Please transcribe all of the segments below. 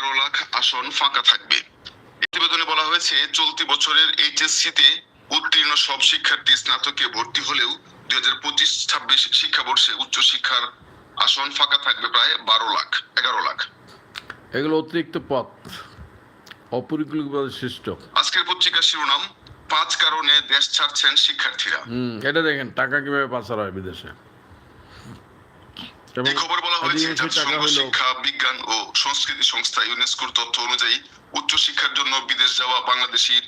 এগারো লাখ আসন ফাঁকা থাকবে। প্রতিবেদনে বলা হয়েছে চলতি বছরের এইচএসসি তে উত্তীর্ণ সব শিক্ষার্থী স্নাতকে ভর্তি হলেও দুই হাজার পঁচিশ ছাব্বিশ শিক্ষাবর্ষে উচ্চশিক্ষার আসন ফাঁকা থাকবে প্রায় বারো লাখ এগারো লাখ। এগুলো অতিরিক্ত পথ অপরিকল্পিত সৃষ্ট। আজকের পত্রিকার শিরোনাম পাঁচ কারণে দেশ ছাড়ছেন শিক্ষার্থীরা। হুম এটা দেখেন টাকা কীভাবে পাচার হয় বিদেশে। এই খবর বলা হয়েছে জাতিসংঘ শিক্ষা বিজ্ঞান ও সংস্কৃতি সংস্থা ইউনেস্কোর তথ্য অনুযায়ী উচ্চশিক্ষার জন্য বিদেশ যাওয়া বাংলাদেশির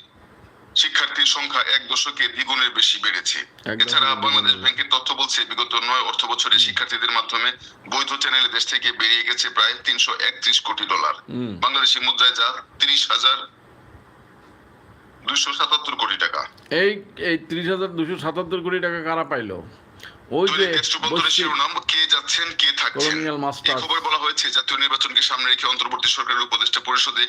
শিক্ষার্থীর সংখ্যা এক দশকে দ্বিগুণের বেশি বেড়েছে। এছাড়া বাংলাদেশ ব্যাংকের তথ্য বলছে বিগত নয় অর্থ বছরে শিক্ষার্থীদের মাধ্যমে বৈধ চ্যানেলে দেশ থেকে বেরিয়ে গেছে প্রায় তিনশো একত্রিশ কোটি ডলার। বাংলাদেশি মুদ্রায় যা তিরিশ হাজার দুইশো সাতাত্তর কোটি টাকা। এই এই ত্রিশ হাজার দুশো সাতাত্তর কোটি টাকা কারা পাইলো? ওই যে শিরোনাম কে যাচ্ছেন কে থাকছেন। এই খবর বলা হয়েছে জাতীয় নির্বাচনকে সামনে রেখে অন্তর্বর্তী সরকারের উপদেষ্টা পরিষদে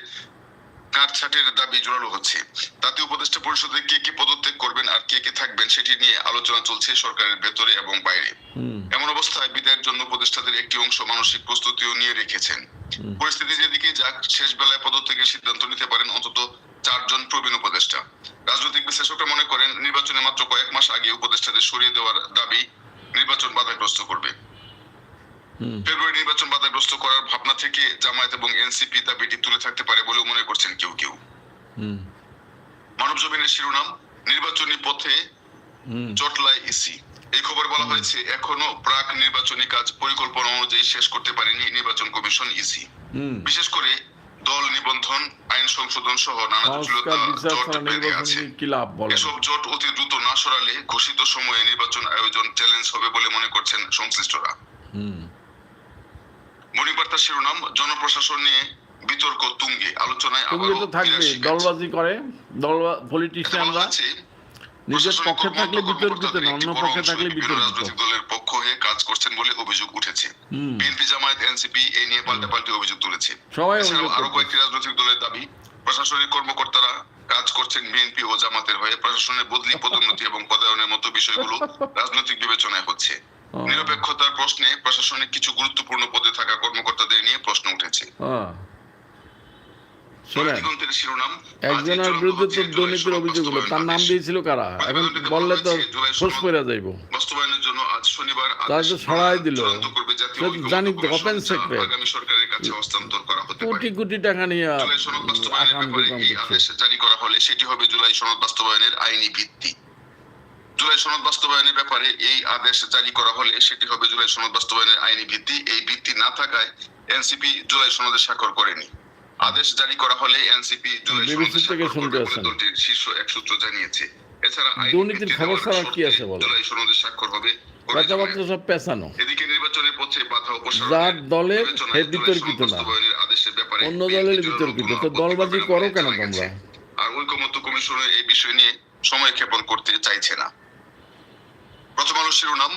কাটছাটের দাবি জোরালো হচ্ছে। তাতে উপদেষ্টা পরিষদে কে কে পদত্যাগ করবেন আর কে কে থাকবেন সেটি নিয়ে আলোচনা চলছে সরকারের ভেতরে এবং বাইরে। এমন অবস্থায় বিদায়ের জন্য উপদেষ্টাদের একটি অংশ মানসিক প্রস্তুতিও নিয়ে রেখেছেন। পরিস্থিতি যেদিকে যাক শেষ বেলায় পদত্যাগের সিদ্ধান্ত নিতে পারেন অন্তত চারজন প্রবীণ উপদেষ্টা। রাজনৈতিক বিশ্লেষকরা মনে করেন নির্বাচনে মাত্র কয়েক মাস আগে উপদেষ্টাদের সরিয়ে দেওয়ার দাবি নির্বাচন বাধাগ্রস্ত করবে। ফেব্রুয়ারি নির্বাচন বাধাগ্রস্ত করার ভাবনা থেকে জামায়াত এবং এনসিপি দাবিটি তুলে থাকতে পারে বলেও মনে করছেন কেউ কেউ। মানব জমিনের শিরোনাম নির্বাচনী পথে জটলায় ইসি এই খবর বলা হয়েছে এখনও প্রাক নির্বাচনী কাজ পরিকল্পনা অনুযায়ী শেষ করতে পারেনি নির্বাচন কমিশন ইসি। বিশেষ করে দল নিবন্ধন আইন সংশোধন সহ নানা জটিলতা জট বেঁধে আছে। এসব জট অতি দ্রুত না সরালে ঘোষিত সময়ে নির্বাচন আয়োজন চ্যালেঞ্জ হবে বলে মনে করছেন সংশ্লিষ্টরা। মণিবার্তা শিরোনাম জনপ্রশাসন নিয়ে বিতর্ক তুঙ্গে আলোচনায় আবারও। দলবাজি করে দল পলিটিশিয়ানরা নিজের পক্ষে থাকলে বিতর্কিত না অন্য পক্ষে থাকলে বিতর্কিত। রাজনৈতিক দলের পক্ষ হয়ে কাজ করছেন বলে অভিযোগ উঠেছে। বিএনপি জামায়াত এনসিপি নিয়ে পাল্টাপাল্টি অভিযোগ তুলেছে। সবাই আরও কয়েকটি রাজনৈতিক দলের দাবি প্রশাসনিক কর্মকর্তারা কাজ করছেন বিএনপি ও জামাতের হয়ে। প্রশাসনের বদলি পদোন্নতি এবং পদায়নের মতো বিষয়গুলো রাজনৈতিক বিবেচনায় হচ্ছে। নিরপেক্ষতার প্রশ্নে প্রশাসনিক কিছু গুরুত্বপূর্ণ পদে থাকা কর্মকর্তাদের নিয়ে প্রশ্ন উঠেছে। শোনেন একজনের বিরুদ্ধে তো দুর্নীতির অভিযোগ হলো তার নাম দিয়েছিল কারা? এখন বললে তো ফোর্স করে যাইব। বাস্তবায়নের জন্য আজ শনিবার তাই আদেশ তো সরাই দিল। জানি হতে পারে। কোটি কোটি টাকা নিয়ে জারি করা হলে সেটি হবে জুলাই সনদ বাস্তবায়নের আইনি ভিত্তি? জুলাই সনদ বাস্তবায়নের ব্যাপারে এই আদেশ জারি করা হলে সেটি হবে জুলাই সনদ বাস্তবায়নের আইনি ভিত্তি। এই ভিত্তি না থাকায় এনসিপি জুলাই সনদে স্বাক্ষর করেনি। আদেশ জারি করা হলে এনসিপি। দলটির শীর্ষ এক সূত্র জানিয়েছে। এছাড়া দুর্নীতির খবর ছাড়া কি আছে বলো? জুলাই সনদে স্বাক্ষর হবে। কথাবার্তা সব পেছানো। এদিকে নির্বাচনের পথে বাধা অপসারণের যার দলের বিতর্কিত না। অন্য দলের বিতর্কিত। তো দলবাজি করো কেন তোমরা? আর ঐকমত্য কমিশনের এই বিষয় নিয়ে সময় ক্ষেপণ করতে চাইছে না। প্রথম আলো শিরোনাম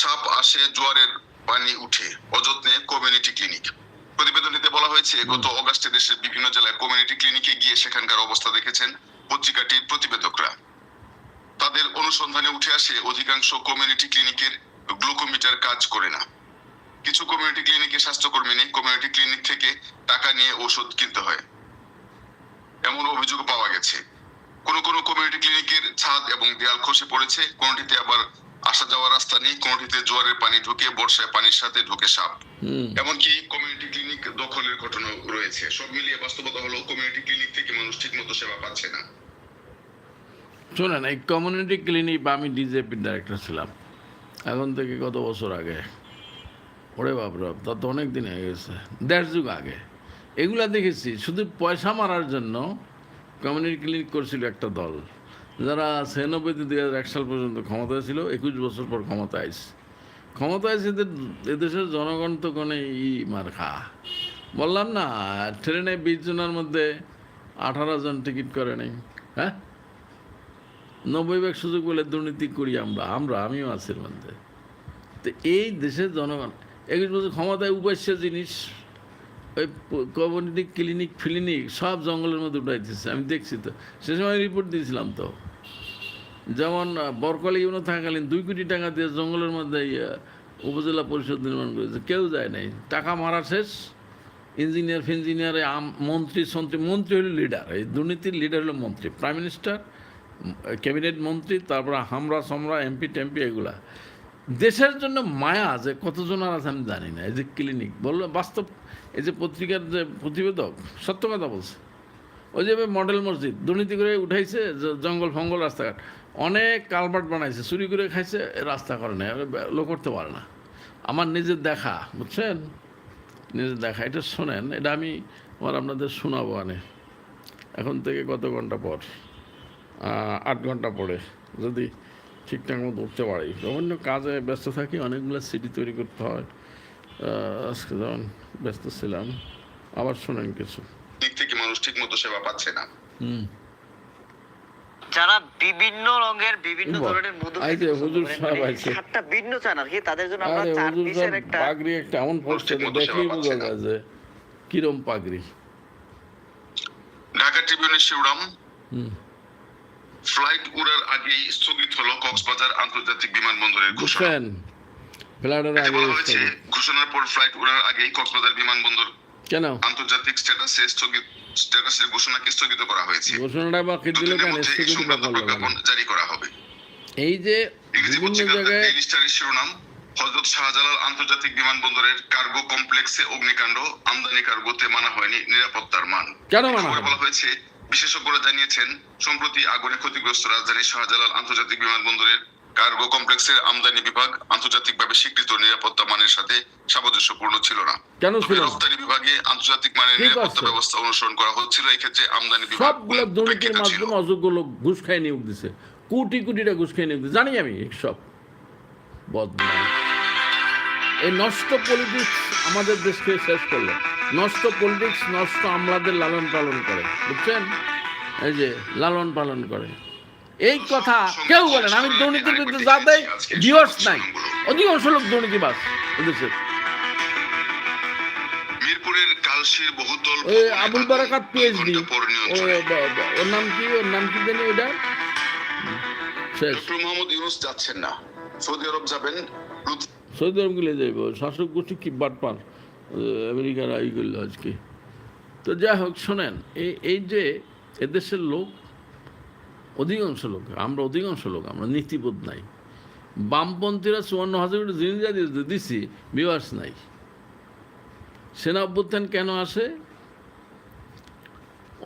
সাপ আসে জোয়ারের পানি উঠে অযত্নে কমিউনিটি ক্লিনিক। প্রতিবেদনীতে বলা হয়েছে গত অগাস্টে দেশের বিভিন্ন জেলায় কমিউনিটি ক্লিনিকে গিয়ে সেখানকার অবস্থা দেখেছেন পত্রিকাটির প্রতিবেদকরা। তাদের অনুসন্ধানে উঠে আসে অধিকাংশ কমিউনিটি ক্লিনিকের গ্লুকোমিটার কাজ করে না। কিছু কমিউনিটি ক্লিনিকে স্বাস্থ্যকর্মী নেই কমিউনিটি ক্লিনিক থেকে টাকা নিয়ে ওষুধ কিনতে হয়। এমন অভিযোগ পাওয়া গেছে। কোন কোন কমিউনিটি ক্লিনিকের ছাদ এবং দেয়াল খসে পড়েছে কোনটিতে আবার আসা যাওয়ার রাস্তা নেই কোনটিতে জোয়ারের পানি ঢুকে বর্ষায় পানির সাথে ঢুকে সাপ। এমনকি কমিউনিটি ক্লিনিক দখলের ঘটনা রয়েছে। সব মিলিয়ে বাস্তবতা হলো কমিউনিটি ক্লিনিক থেকে মানুষ ঠিক মতো সেবা পাচ্ছে না। শোনেন এই কমিউনিটি ক্লিনিক বা আমি ডিজেপির ডাইরেক্টর ছিলাম। এখন থেকে কত বছর আগে? ওরে বাপরে বাপ তা তো অনেক দিন হয়ে গেছে। দেড় যুগ আগে। এগুলা দেখেছি শুধু পয়সা মারার জন্য কমিউনিটি ক্লিনিক করছিল একটা দল। যারা ছিয়ানব্বই দুই হাজার এক সাল পর্যন্ত ক্ষমতায় ছিল, একুশ বছর পর ক্ষমতায় আইস ক্ষমতায় এসে এদের, এদেশের জনগণ তো কোনো ই মার খা বললাম না ট্রেনে বিশ জনের মধ্যে আঠারো জন টিকিট করে নেই হ্যাঁ? নব্বই ভাগ সুযোগ বলে দুর্নীতি করি আমরা আমরা, আমিও আছি মধ্যে। তো এই দেশের জনগণ, একুশ বছর ক্ষমতায় উপাস্য জিনিস ওই কমিউনিটি ক্লিনিক, ফিলিনিক, সব জঙ্গলের মধ্যে উঠাইতেছে। আমি দেখছি তো। সে সময় রিপোর্ট দিয়েছিলাম তো। যেমন বরকলি ইউনো থাকাকালীন দুই কোটি টাকা দিয়ে জঙ্গলের মধ্যে উপজেলা পরিষদ নির্মাণ করেছে। কেউ যায় নাই। টাকা মারা শেষ। ইঞ্জিনিয়ার ফিঞ্জিনিয়ার মন্ত্রী, সন্ত্রী, মন্ত্রী হলো লিডার এই দুর্নীতির লিডার হলো মন্ত্রী। প্রাইম মিনিস্টার ক্যাবিনেট মন্ত্রী, তারপরে হামরা সমরা এমপি টেমপি এগুলা। দেশের জন্য মায়া যে কতজন আর আছে আমি জানি না। এই যে ক্লিনিক বলল বাস্তব, এই যে পত্রিকার যে প্রতিবেদক, সত্য কথা বলছে। ওই যে মডেল মসজিদ, দুর্নীতি করে উঠাইছে জঙ্গল ফঙ্গল রাস্তাঘাট। অনেক কালভার্ট বানাইছে, চুরি করে খাইছে, রাস্তা করে না লোক করতে পারে না। আমার নিজের দেখা, বুঝছেন? নিজের দেখা, এটা শোনেন, এটা আমি আমার আপনাদের শোনাবো আনে। এখন থেকে কত ঘণ্টা পর? আট ঘণ্টা পরে, যদি ঠিকঠাক মতো উঠতে পারি। বিভিন্ন কাজে ব্যস্ত থাকি অনেকগুলো সিডি তৈরি করতে হয়। আজকে যেমন ব্যস্ত ছিলাম আবার শোনেন কিছু। দিক থেকে মানুষ ঠিক মতো সেবা পাচ্ছে না? হুম। যারা বিভিন্ন রঙের বিভিন্ন ধরনের মধু হুজুর সাহেব আইছে। সাতটা ভিন্ন আর কি তাদের জন্য আমরা চার পিসের একটা পাগড়ি একটা এমন বোঝা যায় যে কিরম পাগড়ি? ঢাকা ট্রিবিউনের শিরোনাম হুম। ফ্লাইট উড়ার আগেই স্থগিত হলো কক্সবাজার আন্তর্জাতিক বিমানবন্দরের ঘোষণা। হয়েছে ঘোষণার পর ফ্লাইট উড়ার আগেই কক্সবাজার বিমানবন্দর কেন? আন্তর্জাতিক স্ট্যাটাসে স্থগিত স্ট্যাটাসের ঘোষণাকে স্থগিত করা হয়েছে। ঘোষণাটা বা কি দিল কেন? স্থগিত প্রজ্ঞাপন জারি করা হবে। এই যে বিভিন্ন জায়গায় ডেইলি স্টারের শিরোনাম হজরত শাহজালাল আন্তর্জাতিক বিমানবন্দরের কার্গো কমপ্লেক্সে অগ্নিকাণ্ড আমদানি কার্গোতে মানা হয়নি নিরাপত্তার মান। কেন মানা বলা হয়েছে বিশেষজ্ঞরা জানিয়েছেন সম্প্রতি আগুনে ক্ষতিগ্রস্ত রাজধানী শাহজালাল আন্তর্জাতিক বিমানবন্দরের কার্গো কমপ্লেক্সের আমদানি বিভাগ আন্তর্জাতিকভাবে স্বীকৃত নিরাপত্তা মানের সাথে সামঞ্জস্যপূর্ণ ছিল না। কেন ছিল রপ্তানি বিভাগে আন্তর্জাতিক মানের নিরাপত্তা ব্যবস্থা অনুসরণ করা হচ্ছিল এই ক্ষেত্রে আমদানি বিভাগ সবগুলো দুর্নীতির মাধ্যমে অযোগ্য লোক ঘুষ খাই নিয়োগ দিছে। কোটি কোটিটা ঘুষ খাই নিয়োগ দিছে। জানি আমি সব বদমাইশ এই নষ্ট পলিটিক্স আমাদের দেশকে শেষ করল। নষ্ট পলিটিক্স নষ্ট আমলাদের লালন পালন করে। বুঝছেন? এই যে লালন পালন করে। এই কথা কেউ বলেন আমি দুর্নীতির বিরুদ্ধে যা দেয় ডিভোর্স নাই। অধিকাংশ লোক দুর্নীতিবাস এদেশের আবুল বারাকাত পিএইচডি ওর নাম কি? ওর নাম কি জানি ওইটা? ডক্টর মোহাম্মদ ইউনুস যাচ্ছেন না। সৌদি আরব যাবেন সৌদি আরব গেলে যাইব। শাসক গোষ্ঠী কি বাট পান আমেরিকার আই করল আজকে। তো যাই হোক শোনেন এই এই যে এদেশের লোক অধিকাংশ লোক আমরা অধিকাংশ লোক আমরা নীতিবোধ নাই। বামপন্থীরা চুয়ান্ন হাজার জিনিস যা দিয়েছে, দিছি বিবাস নাই। সেনা অভ্যুত্থান কেন আসে?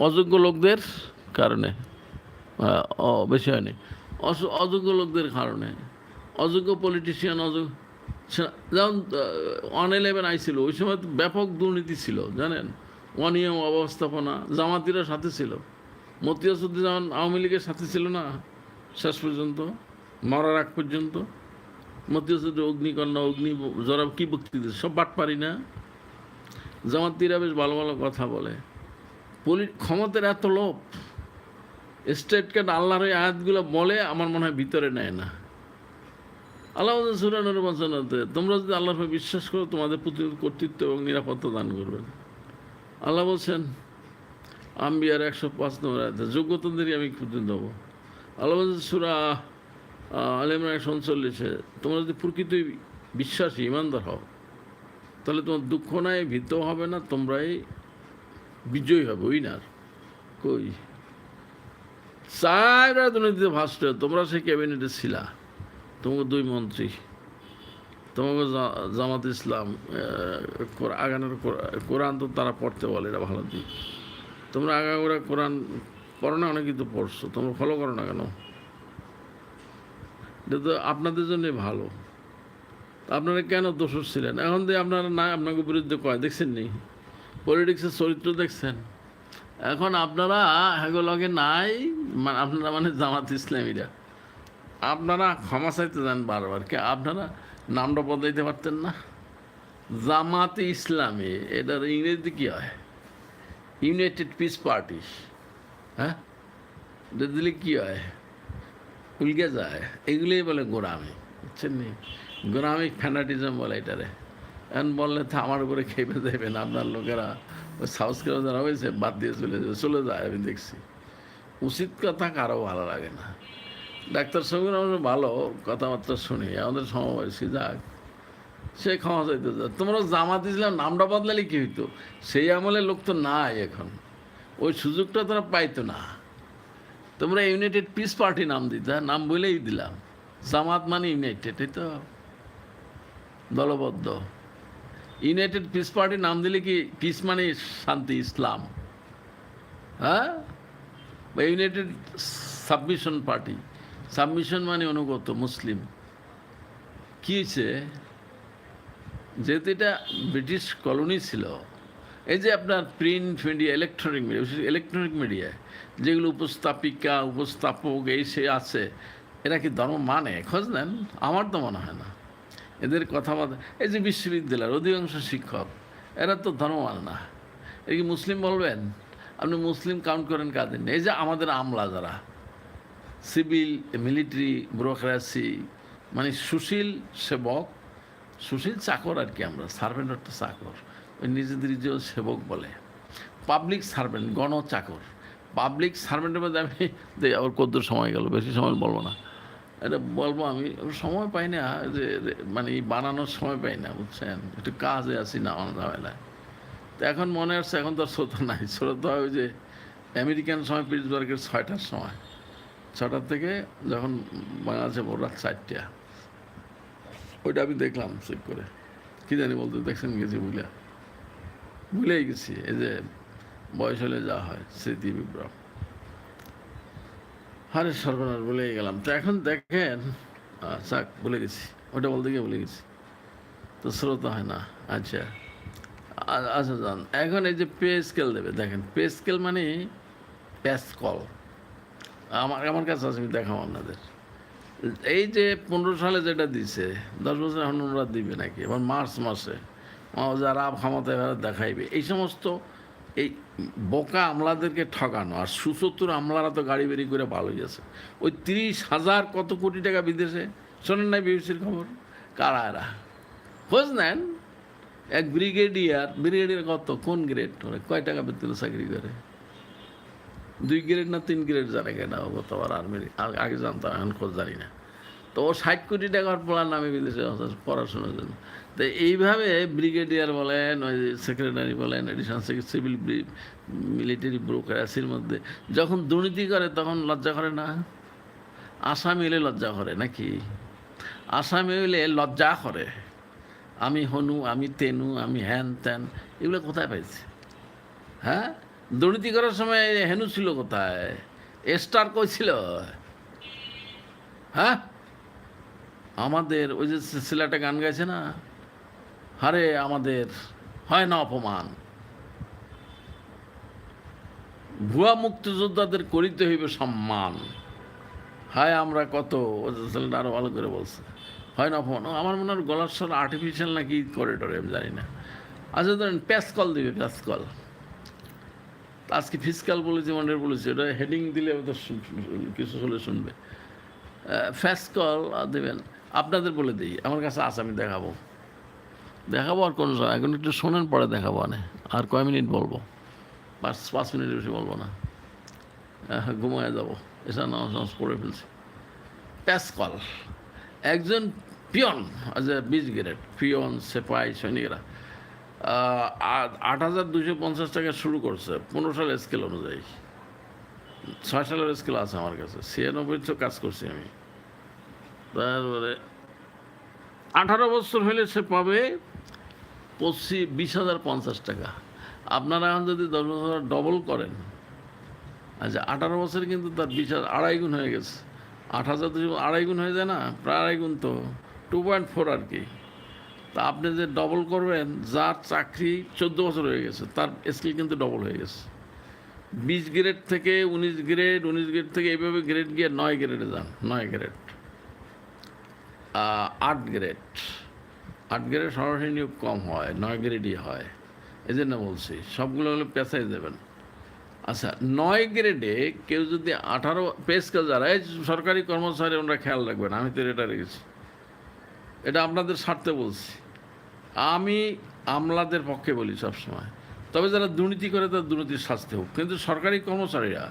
অযোগ্য লোকদের কারণে বেশি হয়নি। অযোগ্য লোকদের কারণে। অযোগ্য পলিটিশিয়ান অযোগ্য যেমন ওয়ান ইলেভেন আইছিল, ওই সময় ব্যাপক দুর্নীতি ছিল, জানেন? অনিয়ম অবস্থাপনা জামাতিরা সাথে ছিল। মতিয়াসুদ্দিন যেমন আওয়ামী লীগের সাথে ছিল না, শেষ পর্যন্ত, মরার আগ পর্যন্ত। মতিয়াসুদ্দিন অগ্নিকন্যা, অগ্নি, যারা কী বক্তৃতা সব বাট পারি না। জামাতিরা বেশ ভালো ভালো কথা বলে। পলি, ক্ষমতার এত লোভ স্টেট কার্ড আল্লাহর এই আয়াতগুলো বলে, আমার মনে হয় ভিতরে নেয় না। আল্লাহ সুরানুর বাঁচানোতে তোমরা যদি আল্লাহর বিশ্বাস করো, তোমাদের প্রতি কর্তৃত্ব এবং নিরাপত্তা দান করবেন। আল্লাহ বলছেন, আম্বিয়ার একশো পাঁচ নম্বর আয়াতে যোগ্যতাদেরই আমি প্রতি দেবো আল্লাহ বলছেন, সুরা আলিমরা একশো উনচল্লিশে, তোমরা যদি প্রকৃতই বিশ্বাসী, ইমানদার হও, তাহলে তোমার দুঃখ নাই, ভীত হবে না, তোমরাই বিজয়ী হবে। উইনার, কই? চার দুর্নীতিতে ভাষ্ট তোমরা সেই ক্যাবিনেটে ছিলা। তোমাকে দুই মন্ত্রী। তোমাকে জামাত ইসলাম আগানোর কোর- কোরআন তো তারা পড়তে বলে এটা ভালো দিক। তোমরা আগাগোড়া কোরআন পড়ো না, অনেক কিন্তু পড়ছো। তোমরা ফলো করো না কেন? এটা তো আপনাদের জন্যই ভালো। আপনারা কেন দোষর ছিলেন? এখন দিয়ে আপনারা না আপনাকে বিরুদ্ধে কয়, দেখছেন নি? পলিটিক্সের চরিত্র দেখছেন? এখন আপনারা হেগুলোকে নাই, মা- আপনারা মানে জামাত ইসলামীরা। আপনারা ক্ষমা চাইতে যান বারবার কে আপনারা নামটা বদলাইতে পারতেন না। জামাতে ইসলামী, এটার ইংরেজিতে কী হয়? United peace party. হ্যাঁ? দিলে কী হয়? উল্গে যায়। এগুলোই বলে গোড়ামি বুঝছেন নি? গোড়ামিক ফ্যানাটিজম বলে এটারে। এখন বললে তো আমার উপরে খেপে দেবেন। আপনার লোকেরা ওই সাবস্ক্রাইব যারা হয়েছে, বাদ দিয়ে চলে চলে যায়, আমি দেখছি। উচিত কথা কারও ভালো লাগে না। ডাক্তার সঙ্গে আমরা ভালো কথাবার্তা শুনি, আমাদের সমবয়সী যাক, সে ক্ষমা চাইতে তোমরা জামাত ইসলাম নামটা বদলালে কী হইতো? সেই আমলে লোক তো নাই এখন। ওই সুযোগটা তোরা পাইতো না। তোমরা ইউনাইটেড পিস পার্টি নাম দিতা, নাম বলেই দিলাম। জামাত মানে ইউনাইটেড এই তো। দলবদ্ধ। ইউনাইটেড পিস পার্টি নাম দিলে কি পিস মানে শান্তি, ইসলাম? হ্যাঁ? বা ইউনাইটেড সাবমিশন পার্টি সাবমিশন মানে অনুগত, মুসলিম। কী হয়েছে? যেহেতু এটা ব্রিটিশ কলোনি ছিল, এই যে আপনার print media electronic media electronic media যেগুলো উপস্থাপিকা, উপস্থাপক, এই সে আছে, এরা কি ধর্ম মানে? খোঁজ নেন, আমার তো মনে হয় না। এদের কথাবার্তা, এই যে বিশ্ববিদ্যালয়ের অধিকাংশ শিক্ষক, এরা তো ধর্ম মানে না। এ কি মুসলিম বলবেন? আপনি মুসলিম কাউন্ট করেন কাদের এই যে আমাদের আমলা যারা সিভিল, মিলিটারি, ব্যুরোক্রাসি মানে সুশীল সেবক, সুশীল চাকর আর কি আমরা সার্ভেন্ট অর্থ চাকর। ওই নিজেদের যে সেবক বলে। পাবলিক সার্ভেন্ট, গণ চাকর। পাবলিক সার্ভেন্টের মধ্যে আমি আবার কদ্দুর সময় গেল, বেশি সময় বলব না। এটা বলব আমি সময় পাই না, যে মানে বানানোর সময় পাই না, বুঝছেন? একটু কাজে আছি না ঝামেলায়। তো এখন মনে হচ্ছে এখন তো আর শ্রোতা নাই। শ্রোতা ওই যে, আমেরিকান সময়, পিটসবার্গের ছয়টার সময়। ছটার থেকে যখন বাংলাদেশে ভোর রাত চারটা, ওইটা আমি দেখলাম চেক করে। কি জানি বলতে, দেখছেন গেছি বুঝলা ভুলেই গেছি, এই যে বয়স হলে যা হয়, স্মৃতি বিভ্রম। আরে সর্বনাশ, ভুলেই গেলাম। তো এখন দেখেন যাক ভুলে গেছি। ওটা বলতে গিয়ে ভুলে গেছি। তো শ্রোতা হয় না আচ্ছা। আচ্ছা যান। এখন এই যে পে স্কেল দেবে, দেখেন, পে স্কেল মানে প্যাসকল আমার আমার কাছে আছে দেখাবো আপনাদের। এই যে পনেরো সালে যেটা দিছে, দশ বছর এখন ওরা দিবে নাকি? এবার মার্চ মাসে। যারা ক্ষমতা এবার দেখাইবে। এই সমস্ত এই বোকা আমলাদেরকে ঠকানো আর সুসত্তর আমলারা তো গাড়ি বেরি করে ভালো গেছে ওই তিরিশ হাজার কত কোটি টাকা বিদেশে? শোনেন নাই বিবিসির খবর? কারা এরা? খোঁজ নেন। এক ব্রিগেডিয়ার ব্রিগেডিয়ার কত? কোন গ্রেড? কয় টাকা বেতন চাকরি করে? দুই গ্রেড না তিন গ্রেড জানে কেনা? ও তো আবার আর্মির আগে জানতাম, এখন খোঁজ জানি না। তো ও ষাট কোটি টাকার প্লান নামে বিদেশে পড়াশোনার জন্য। তো এইভাবে ব্রিগেডিয়ার বলেন, ওই সেক্রেটারি বলেন, এডিশন সিভিল মিলিটারি ব্রোকারেসির মধ্যে, যখন দুর্নীতি করে তখন লজ্জা করে না? আসামি এলে লজ্জা করে নাকি? আসামি হইলে লজ্জা করে। আমি হনু, আমি তেনু, আমি হ্যান ত্যান এগুলো কোথায় পাইছি? হ্যাঁ? দুর্নীতি করার সময় হেনু ছিল কোথায়? স্টার কই ছিল? হ্যাঁ? আমাদের ওই যে ছেলেটা গান গাইছে না? হারে আমাদের, হয় না অপমান? ভুয়া মুক্তিযোদ্ধাদের করিতে হইবে সম্মান। হায় আমরা কত ও যে ছেলেটা ভালো করে বলছে। হয় না অপমান? আমার মনে হয় গলার স্বর আর্টিফিশিয়াল নাকি করে টরে আমি জানি না। আচ্ছা ধরেন, প্যাসকল দিবে, প্যাসকল। আজকে ফিসকাল বলেছে মানে বলেছে ওটা হেডিং দিলে কিছু হলে শুনবে। ফ্যাসকল দেবেন। আপনাদের বলে দিই, আমার কাছে আছে, আমি দেখাবো। দেখাবো আর কোনো সময়, এখন একটু শোনেন, পরে দেখাবো আনে। আর কয় মিনিট বলব? পাঁচ পাঁচ মিনিট বেশি বলব না। ঘুমায় যাব। এসা নামাজ নামাজ পড়ে ফেলছি। প্যাসকল একজন পিয়ন আজ বিশ গ্রেড পিয়ন, সেপাই, সৈনিকরা। আট- হাজার দুশো পঞ্চাশ টাকা শুরু করছে। পনেরো সালের স্কেল অনুযায়ী। ছয় সালের স্কেল আছে আমার কাছে। ছিয়ানব্বই তো কাজ করছি আমি। তারপরে আঠারো বছর হলে সে পাবে পঁচিশ, বিশ হাজার পঞ্চাশ টাকা। আপনারা এখন যদি দশ বছর ডবল করেন আচ্ছা আঠারো বছর কিন্তু তার বিশ হাজার আড়াই গুণ হয়ে গেছে। আট হাজার দুশো আড়াই গুণ হয়ে যায় না? প্রায় আড়াই গুণ তো। টু পয়েন্ট ফোর আর কি। তা আপনি যে ডবল করবেন, যার চাকরি চোদ্দ বছর হয়ে গেছে, তার স্কিল কিন্তু ডবল হয়ে গেছে। বিশ গ্রেড থেকে উনিশ গ্রেড উনিশ গ্রেড থেকে এইভাবে গ্রেড গিয়ে নয় গ্রেডে যান, নয় গ্রেড আট গ্রেড আট গ্রেড সরাসরি নিয়োগ কম হয়, নয় গ্রেডই হয়। এই জন্য বলছি, সবগুলো হলে পেশাই দেবেন আচ্ছা নয় গ্রেডে কেউ যদি আঠারো পে স্কেল যারা, এই সরকারি কর্মচারী, ওনারা খেয়াল রাখবেন, আমি তো এটা রেখেছি। এটা আপনাদের স্বার্থে বলছি। আমি আমলাদের পক্ষে বলি সবসময়। তবে যারা দুর্নীতি করে তার দুর্নীতির শাস্তি হোক। কিন্তু সরকারি কর্মচারীরা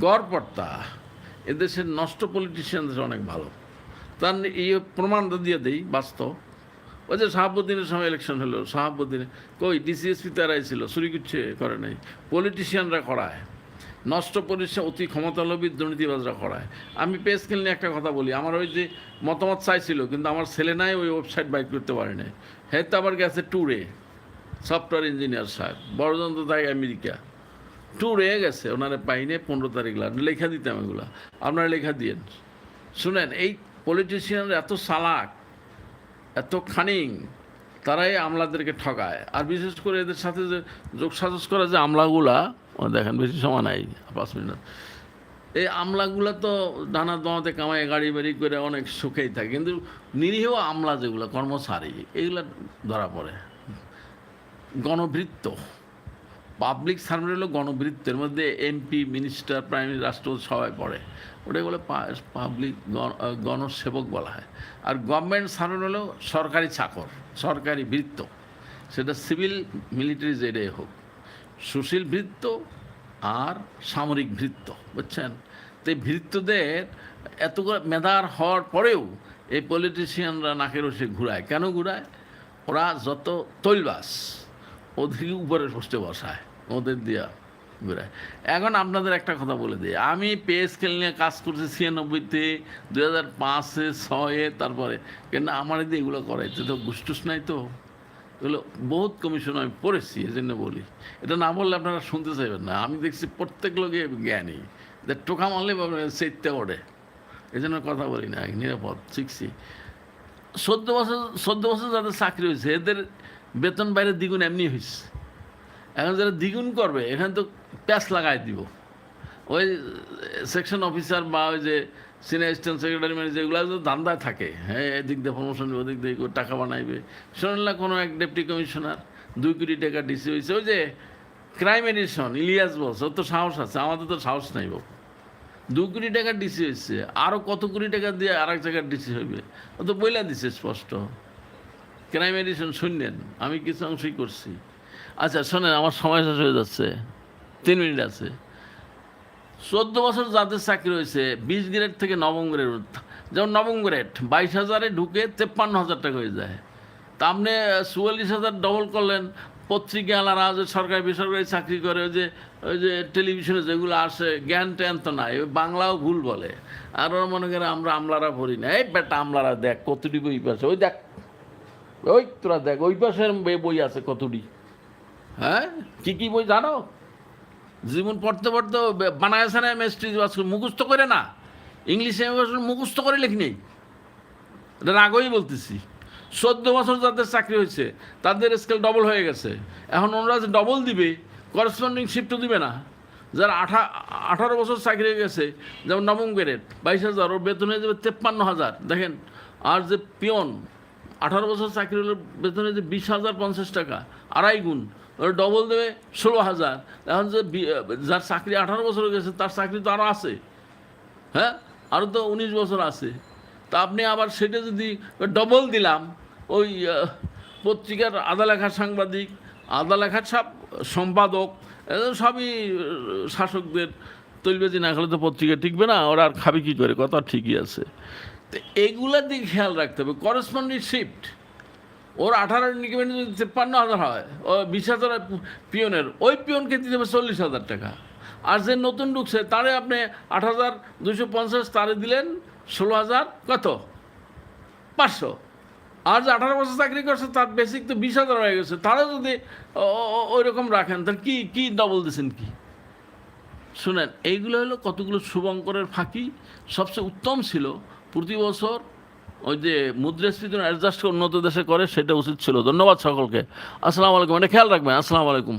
গড়পর্তা এদেশের নষ্ট পলিটিশিয়ান অনেক ভালো। তার এই প্রমাণটা দিয়ে দেই, বাস্তব। ওই যে শাহাবুদ্দিনের সময় ইলেকশন হলো, শাহাবুদ্দিনে কই ডিসিএসপি তারাই ছিল করছে করে নাই। পলিটিশিয়ানরা করায়। নষ্ট পরিষেবা অতি ক্ষমতালোভী দুর্নীতিবাজরা করায়। আমি পে স্কেল নিয়ে একটা কথা বলি। আমার ওই যে মতামত চাইছিল, কিন্তু আমার ছেলে নাই, ওই ওয়েবসাইট বাইক করতে পারে নাই। হ্যাঁ তো আবার গেছে ট্যুরে সফটওয়্যার ইঞ্জিনিয়ার সাহেব, বড়জন্ত তাই আমেরিকা। ট্যুরে গেছে, ওনারা পাইনে পনেরো তারিখ লাগ লেখা দিতাম এগুলো। আপনারা লেখা দিয়েন। শুনেন, এই পলিটিশিয়ানরা এত সালাক এত খানিং তারাই আমলাদেরকে ঠকায় আর বিশেষ করে এদের সাথে যে যোগসাজস করা যে আমলাগুলা দেখেন, বেশি সময় নাই, পাঁচ মিনিট। এই আমলাগুলা তো ডানা দমাতে কামায় গাড়ি বাড়ি করে অনেক সুখেই থাকে, কিন্তু নিরীহ আমলা যেগুলো, কর্মচারী, এগুলো ধরা পড়ে। গণবৃত্ত। পাবলিক সার্ভেন্ট হলো গণবৃত্তের মধ্যে এমপি মিনিস্টার প্রাইম রাষ্ট্রপতি সবাই পড়ে। ওটাকে বলে পাবলিক গণসেবক বলা হয়। আর গভর্নমেন্ট সার্ভেন্ট হলো সরকারি চাকর, সরকারি বৃত্ত। সেটা সিভিল মিলিটারি যেটাই হোক। সুশীল বৃত্ত আর সামরিক বৃত্ত বুঝছেন? তো এই ভৃত্যদের এত মেধার হওয়ার পরেও এই পলিটিশিয়ানরা নাকের রসে ঘুরায়। কেন ঘুরায়? ওরা যত তৈলবাস ওদের উপরে বসতে বসায়, ওদের দিয়া ঘুরায়। এখন আপনাদের একটা কথা বলে দিই। আমি পে স্কেল নিয়ে কাজ করছি ছিয়ানব্বইতে দু হাজার পাঁচে, ছয়ে, তারপরে। কেন আমার দিয়ে এগুলো করাইতে তো গুষ্টুস নাই তো। এগুলো বহুত কমিশন আমি পড়েছি এই জন্য বলি। এটা না বললে আপনারা শুনতে চাইবেন না। আমি দেখছি প্রত্যেক লোকে জ্ঞানী। যে টোকা মারলে সেইতে ওঠে। এই জন্য কথা বলি না, নিরাপদ, শিখছি। চোদ্দ বছর চোদ্দ বছর যাদের চাকরি হয়েছে, এদের বেতন বাইরে দ্বিগুণ এমনি হয়েছে এখন যারা দ্বিগুণ করবে, এখানে তো প্যাচ লাগাই দিব। ওই সেকশন অফিসার বা ওই যে সিনিয়র অ্যাসিস্ট্যান্ট সেক্রেটারি ম্যানেজার যেগুলো তো ধান্দায় থাকে। হ্যাঁ এদিক দিয়ে প্রমোশন ওদিক দিয়ে টাকা বানাইবে। শুনলাম কোনো এক ডেপুটি কমিশনার দুই কোটি টাকা ডিসি হয়েছে। ওই যে ক্রাইম এডিশন ইলিয়াস বস, ওর তো সাহস আছে, আমাদের তো সাহস নাই বাবু। দু কোটি টাকার ডিসি হয়েছে আরও কত কোটি টাকা দিয়ে আর এক জায়গার ডিসি হইবে? ও তো বইলা দিছে স্পষ্ট। ক্রাইম এডিশন শুনলেন, আমি কিছু অংশই করছি। আচ্ছা শোনেন, আমার সময় শেষ হয়ে যাচ্ছে, তিন মিনিট আছে। চোদ্দ বছর যাদের চাকরি হয়েছে, বিশ গ্রেড থেকে নবম গ্রেড যেমন নবম গ্রেড বাইশ হাজারে ঢুকে তেপ্পান্ন হাজার টাকা হয়ে যায়। তা আপনি চুয়াল্লিশ হাজার ডবল করলেন, পত্রিকা আলারা যে সরকারি, বেসরকারি চাকরি করে, ওই যে ওই যে টেলিভিশনে যেগুলো আসে, জ্ঞান ট্যান তো নাই, ওই বাংলাও ভুল বলে। আর ওরা মনে করে আমরা আমলারা ভরি না। এই বেটা আমলারা দেখ কতটি বই পাশে ওই দেখ, ওই তোরা দেখ, ওই পাশের বই আছে কতটি। হ্যাঁ? কী কী বই জানো? জীবন পড়তে পড়তে বানায় আছে না এমএসটি মুখস্থ করে না। ইংলিশে মুখস্থ করে লেখি নেই। এটা আগেই বলতেছি। চোদ্দ বছর যাদের চাকরি হয়েছে, তাদের স্কেল ডবল হয়ে গেছে। এখন ওনারা যে ডবল দিবে করসপন্ডিং শিফটও দিবে না। যারা আঠা আঠারো বছর চাকরি হয়ে গেছে, যেমন নবম গ্রেড বাইশ হাজার, ওর বেতন হয়ে যাবে তেপ্পান্ন হাজার। দেখেন, আর যে পিয়ন আঠারো বছর চাকরি হলে বেতন হয়ে যাবে বিশ হাজার পঞ্চাশ টাকা, আড়াই গুণ। ডবল দেবে ষোলো হাজার। এখন যে যার চাকরি আঠারো বছর হয়ে গেছে, তার চাকরি তো আরও আছে। হ্যাঁ? আরও তো উনিশ বছর আছে। তা আপনি আবার সেটা যদি ডবল দিলাম, ওই পত্রিকার আদা লেখার সাংবাদিক আদা লেখার সব সম্পাদক সবই শাসকদের তৈলবেজি না খেলে তো পত্রিকা টিকবে না, ওরা আর খাবে কী করে? কথা ঠিকই আছে। তো এগুলোর দিকে খেয়াল রাখতে হবে। করসপন্ডিং শিফট ওর আঠারো নিকেমেন্ট যদি তেপ্পান্ন হাজার হয়, ও বিশ হাজার পিয়নের, ওই পিয়নকে দিতে হবে চল্লিশ হাজার টাকা। আর যে নতুন ঢুকছে, তারে আপনি আট হাজার দুশো পঞ্চাশ তারে দিলেন ষোলো হাজার, কত? পাঁচশো। আর যে আঠারো বছর চাকরি করছে, তার বেসিক তো বিশ হাজার হয়ে গেছে তারা যদি ওই রকম রাখেন, তাহলে কী কী ডবল দিয়েছেন কি? শুনেন, এইগুলো হলো কতগুলো শুভঙ্করের ফাঁকি। সবচেয়ে উত্তম ছিল প্রতি বছর ওই যে মুদ্রাস্ফীতি অ্যাডজাস্ট উন্নত দেশে করে, সেটা উচিত ছিল। ধন্যবাদ সকলকে। আসসালামু আলাইকুম। এটা খেয়াল রাখবেন। আসসালামু আলাইকুম।